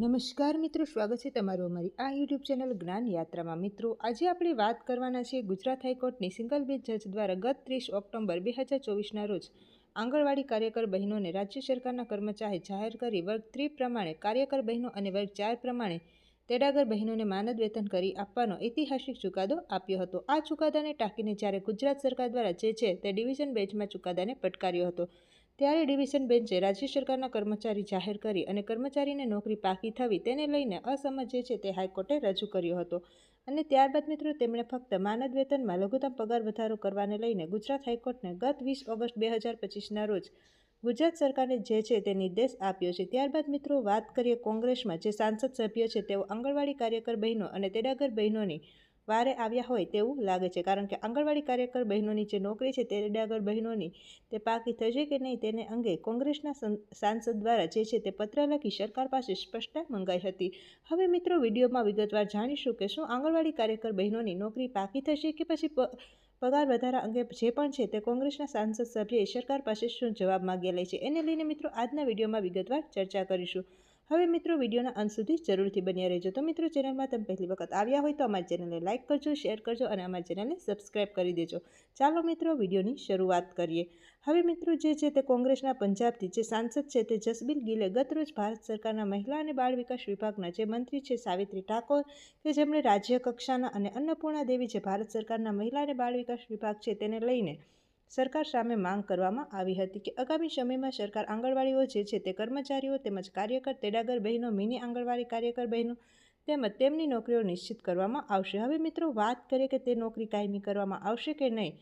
નમસ્કાર મિત્રો, સ્વાગત છે તમારું અમારી આ યુટ્યુબ ચેનલ જ્ઞાન યાત્રામાં. મિત્રો, આજે આપણે વાત કરવાના છીએ ગુજરાત હાઈકોર્ટની સિંગલ બેન્ચ જજ દ્વારા ગત ત્રીસ ઓક્ટોબર બે હજાર ચોવીસના રોજ આંગણવાડી કાર્યકર બહેનોને રાજ્ય સરકારના કર્મચારી જાહેર કરી વર્ગ ત્રી પ્રમાણે કાર્યકર બહેનો અને વર્ગ ચાર પ્રમાણે તેડાગર બહેનોને માનદ વેતન કરી આપવાનો ઐતિહાસિક ચુકાદો આપ્યો હતો. આ ચુકાદાને ટાંકીને જ્યારે ગુજરાત સરકાર દ્વારા જે છે તે ડિવિઝન બેન્ચમાં ચુકાદાને પટકાર્યો હતો. ત્યારે ડિવિઝન બેન્ચે રાજ્ય સરકારના કર્મચારી જાહેર કરી અને કર્મચારીને નોકરી પાકી થવી તેને લઈને અસમજ જે છે તે હાઈકોર્ટે રજૂ કર્યો હતો. અને ત્યારબાદ મિત્રો તેમણે ફક્ત માનદ વેતનમાં લઘુત્તમ પગાર વધારો કરવાને લઈને ગુજરાત હાઈકોર્ટને ગત વીસ ઓગસ્ટ બે હજાર પચીસના રોજ ગુજરાત સરકારે જે છે તે નિર્દેશ આપ્યો છે. ત્યારબાદ મિત્રો વાત કરીએ કોંગ્રેસમાં, જે સાંસદ સભ્ય છે તેઓ આંગણવાડી કાર્યકર બહેનો અને તેડાગર બહેનોની વારે આવ્યા હોય તેવું લાગે છે. કારણ કે આંગણવાડી કાર્યકર બહેનોની જે નોકરી છે, તે ડાગર બહેનોની તે પાકી થશે કે નહીં તેને અંગે કોંગ્રેસના સાંસદ દ્વારા જે છે તે પત્ર લખી સરકાર પાસે સ્પષ્ટતા મંગાઈ હતી. હવે મિત્રો, વિડીયોમાં વિગતવાર જાણીશું કે શું આંગણવાડી કાર્યકર બહેનોની નોકરી પાકી થશે કે પછી પગાર વધારા અંગે જે પણ છે તે કોંગ્રેસના સાંસદ સભ્યએ સરકાર પાસે શું જવાબ માગ્યા લે છે. એને લઈને મિત્રો, આજના વિડીયોમાં વિગતવાર ચર્ચા કરીશું. હવે મિત્રો વિડીયોના અંત સુધી જરૂરથી બન્યા રહેજો. તો મિત્રો ચેનલમાં તમે પહેલી વખત આવ્યા હોય તો અમારી ચેનલને લાઇક કરજો, શેર કરજો અને અમારી ચેનલને સબસ્ક્રાઈબ કરી દેજો. ચાલો મિત્રો વિડીયોની શરૂઆત કરીએ. હવે મિત્રો જે છે તે કોંગ્રેસના પંજાબથી જે સાંસદ છે તે જસબીર ગિલે ગતરોજ ભારત સરકારના મહિલા અને બાળ વિકાસ વિભાગના જે મંત્રી છે સાવિત્રી ઠાકોર કે જેમણે રાજ્ય કક્ષાના અને અન્નપૂર્ણા દેવી જે ભારત સરકારના મહિલા અને બાળ વિકાસ વિભાગ છે તેને લઈને સરકાર સામે માંગ કરવામાં આવી હતી કે આગામી સમયમાં સરકાર આંગણવાડીઓ જે છે તે કર્મચારીઓ તેમજ કાર્યકર, તેડાગર બહેનો, મિની આંગણવાડી કાર્યકર બહેનો તેમજ તેમની નોકરીઓ નિશ્ચિત કરવામાં આવશે. હવે મિત્રો વાત કરીએ કે તે નોકરી કાયમી કરવામાં આવશે કે નહીં?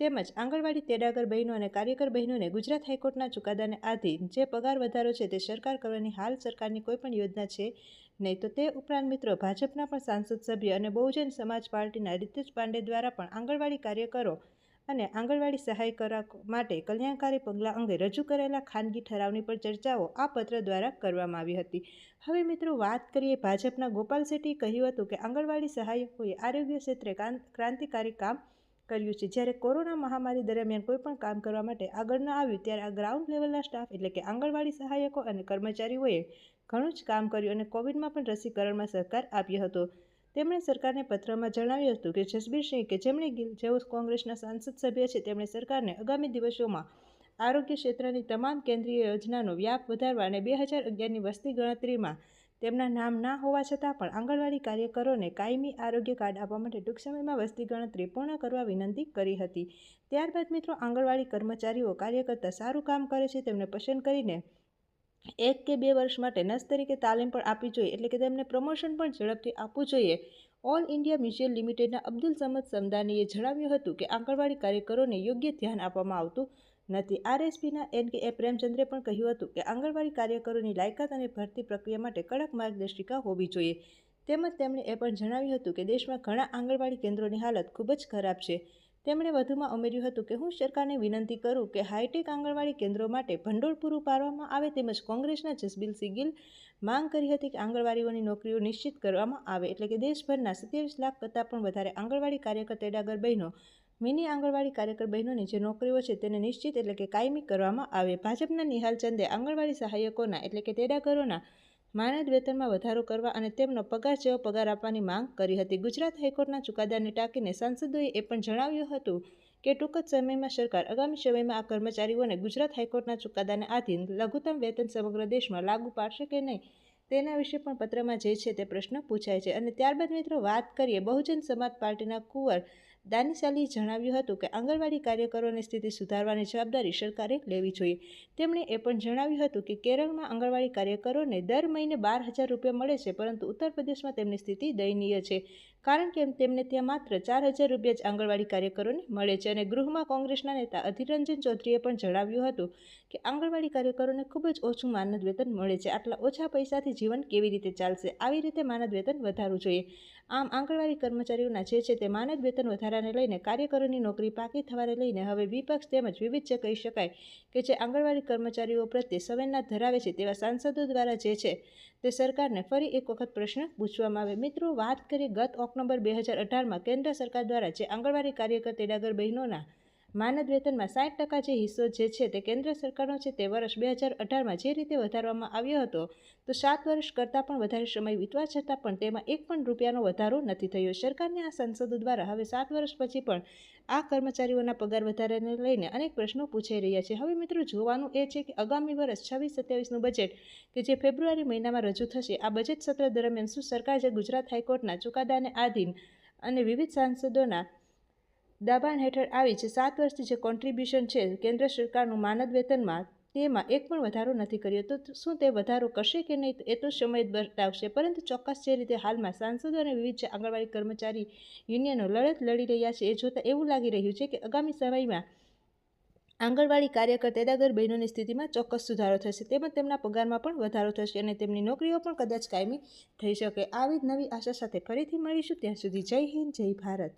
તેમજ આંગણવાડી તેડાગર બહેનો અને કાર્યકર બહેનોને ગુજરાત હાઈકોર્ટના ચુકાદાને આધીન જે પગાર વધારો છે તે સરકાર કરવાની હાલ સરકારની કોઈ પણ યોજના છે નહીં તો તે ઉપરાંત મિત્રો ભાજપના પણ સાંસદ સભ્ય અને બહુજન સમાજ પાર્ટીના રીતેશ પાંડે દ્વારા પણ આંગણવાડી કાર્યકરો અને આંગણવાડી સહાય કરવા માટે કલ્યાણકારી પગલાં અંગે રજૂ કરેલા ખાનગી ઠરાવની પણ ચર્ચાઓ આ પત્ર દ્વારા કરવામાં આવી હતી. હવે મિત્રો વાત કરીએ ભાજપના ગોપાલ શેટ્ટીએ કહ્યું હતું કે આંગણવાડી સહાયકોએ આરોગ્ય ક્ષેત્રે ક્રાંતિકારી કામ કર્યું છે. જ્યારે કોરોના મહામારી દરમિયાન કોઈ પણ કામ કરવા માટે આગળ ન આવ્યું, ત્યારે આ ગ્રાઉન્ડ લેવલના સ્ટાફ એટલે કે આંગણવાડી સહાયકો અને કર્મચારીઓએ ઘણું જ કામ કર્યું અને કોવિડમાં પણ રસીકરણમાં સહકાર આપ્યો હતો. તેમણે સરકારને પત્રમાં જણાવ્યું હતું કે જસબીરસિંહ કે જેમણે ગિલ, જેઓ કોંગ્રેસના સાંસદ સભ્ય છે, તેમણે સરકારને આગામી દિવસોમાં આરોગ્ય ક્ષેત્રની તમામ કેન્દ્રીય યોજનાનો વ્યાપ વધારવા અને બે હજાર અગિયારની વસ્તી ગણતરીમાં તેમના નામ ના હોવા છતાં પણ આંગણવાડી કાર્યકરોને કાયમી આરોગ્ય કાર્ડ આપવા માટે ટૂંક સમયમાં વસ્તી ગણતરી પૂર્ણ કરવા વિનંતી કરી હતી. ત્યારબાદ મિત્રો, આંગણવાડી કર્મચારીઓ કાર્ય કરતાં સારું કામ કરે છે, તેમને પસંદ કરીને એક કે બે વર્ષ માટે નર્સ તરીકે તાલીમ પણ આપવી જોઈએ, એટલે કે તેમને પ્રમોશન પણ ઝડપથી આપવું જોઈએ. ઓલ ઇન્ડિયા મ્યુચ્યુઅલ લિમિટેડના અબ્દુલ સમદ સમદાનીએ જણાવ્યું હતું કે આંગણવાડી કાર્યકરોને યોગ્ય ધ્યાન આપવામાં આવતું નથી. આરએસપીના એન કે એ પ્રેમચંદ્રે પણ કહ્યું હતું કે આંગણવાડી કાર્યકરોની લાયકાત અને ભરતી પ્રક્રિયા માટે કડક માર્ગદર્શિકા હોવી જોઈએ. તેમજ તેમણે એ પણ જણાવ્યું હતું કે દેશમાં ઘણા આંગણવાડી કેન્દ્રોની હાલત ખૂબ જ ખરાબ છે. તેમણે વધુમાં ઉમેર્યું હતું કે હું સરકારને વિનંતી કરું કે હાઈટેક આંગણવાડી કેન્દ્રો માટે ભંડોળ પૂરું પાડવામાં આવે તેમજ કોંગ્રેસના જસબીલ સિગિલ માંગ કરી હતી કે આંગણવાડીઓની નોકરીઓ નિશ્ચિત કરવામાં આવે એટલે કે દેશભરના સત્યાવીસ લાખ કરતાં પણ વધારે આંગણવાડી કાર્યકર તેડાગર બહેનો, મિની આંગણવાડી કાર્યકર બહેનોની જે નોકરીઓ છે તેને નિશ્ચિત એટલે કે કાયમી કરવામાં આવે. ભાજપના નિહાલ ચંદે આંગણવાડી સહાયકોના એટલે કે તેડાગરોના માનદ વેતનમાં વધારો કરવા અને તેમનો પગાર જેવો પગાર આપવાની માંગ કરી હતી. ગુજરાત હાઈકોર્ટના ચુકાદાને ટાંકીને સાંસદોએ એ પણ જણાવ્યું હતું કે, ટૂંક જ સમયમાં સરકાર આગામી સમયમાં આ કર્મચારીઓને ગુજરાત હાઈકોર્ટના ચુકાદાને આધીન લઘુત્તમ વેતન સમગ્ર દેશમાં લાગુ પાડશે કે નહીં, તેના વિશે પણ પત્રમાં જે છે તે પ્રશ્ન પૂછાય છે. અને ત્યારબાદ મિત્રો, વાત કરીએ બહુજન સમાજ પાર્ટીના કુંવર દાનિશાલીએ જણાવ્યું હતું કે આંગણવાડી કાર્યકરોની સ્થિતિ સુધારવાની જવાબદારી સરકારે લેવી જોઈએ. તેમણે એ પણ જણાવ્યું હતું કે કેરળમાં આંગણવાડી કાર્યકરોને દર મહિને બાર હજાર રૂપિયા મળે છે, પરંતુ ઉત્તર પ્રદેશમાં તેમની સ્થિતિ દયનીય છે. કારણ કે તેમને ત્યાં માત્ર ચાર હજાર રૂપિયા જ આંગણવાડી કાર્યકરોને મળે છે અને ગૃહમાં કોંગ્રેસના નેતા અધિરંજન ચૌધરીએ પણ જણાવ્યું હતું કે આંગણવાડી કાર્યકરોને ખૂબ જ ઓછું માનદ વેતન મળે છે. આટલા ઓછા પૈસાથી જીવન કેવી રીતે ચાલશે? આવી રીતે માનદ વેતન વધારવું જોઈએ. આમ આંગણવાડી કર્મચારીઓના જે છે તે માનદ વેતન વધારાને લઈને કાર્યકરોની નોકરી પાકી થવાને લઈને હવે વિપક્ષ તેમજ વિવિધ છે કહી શકાય કે જે આંગણવાડી કર્મચારીઓ પ્રત્યે સંવેદના ધરાવે છે તેવા સાંસદો દ્વારા જે છે તે સરકારને ફરી એક વખત પ્રશ્ન પૂછવામાં આવે. મિત્રો, વાત કરીએ ગત ઓક્ટોબર બે હજાર અઢારમાં કેન્દ્ર સરકાર દ્વારા જે આંગણવાડી કાર્યકર તેડાગર બહેનોના માનદ વેતનમાં સાઠ ટકા જે હિસ્સો જે છે તે કેન્દ્ર સરકારનો છે તે વર્ષ બે હજાર અઢારમાં જે રીતે વધારવામાં આવ્યો હતો, તો સાત વર્ષ કરતાં પણ વધારે સમય વીતવા છતાં પણ તેમાં એક પણ રૂપિયાનો વધારો નથી થયો. સરકારને આ સંસદો દ્વારા હવે સાત વર્ષ પછી પણ આ કર્મચારીઓના પગાર વધારાને લઈને અનેક પ્રશ્નો પૂછાઈ રહ્યા છે. હવે મિત્રો જોવાનું એ છે કે આગામી વર્ષ છવ્વીસ સત્યાવીસનું બજેટ કે જે ફેબ્રુઆરી મહિનામાં રજૂ થશે, આ બજેટ સત્ર દરમિયાન શું સરકાર જે ગુજરાત હાઈકોર્ટના ચુકાદાને આધીન અને વિવિધ સાંસદોના દબાણ હેઠળ આવી છે. સાત વર્ષથી જે કોન્ટ્રીબ્યુશન છે કેન્દ્ર સરકારનું માનદ વેતનમાં, તેમાં એક પણ વધારો નથી કર્યો. તો શું તે વધારો કરશે કે નહીં? એ તો સમય બતાવશે. પરંતુ ચોક્કસ જે રીતે હાલમાં સાંસદો અને વિવિધ આંગણવાડી કર્મચારી યુનિયનો લડત લડી રહ્યા છે, એ જોતાં એવું લાગી રહ્યું છે કે આગામી સમયમાં આંગણવાડી કાર્યકર તેદાગર બહેનોની સ્થિતિમાં ચોક્કસ સુધારો થશે. તેમજ તેમના પગારમાં પણ વધારો થશે અને તેમની નોકરીઓ પણ કદાચ કાયમી થઈ શકે. આવી જ નવી આશા સાથે ફરીથી મળીશું. ત્યાં સુધી જય હિન્દ, જય ભારત.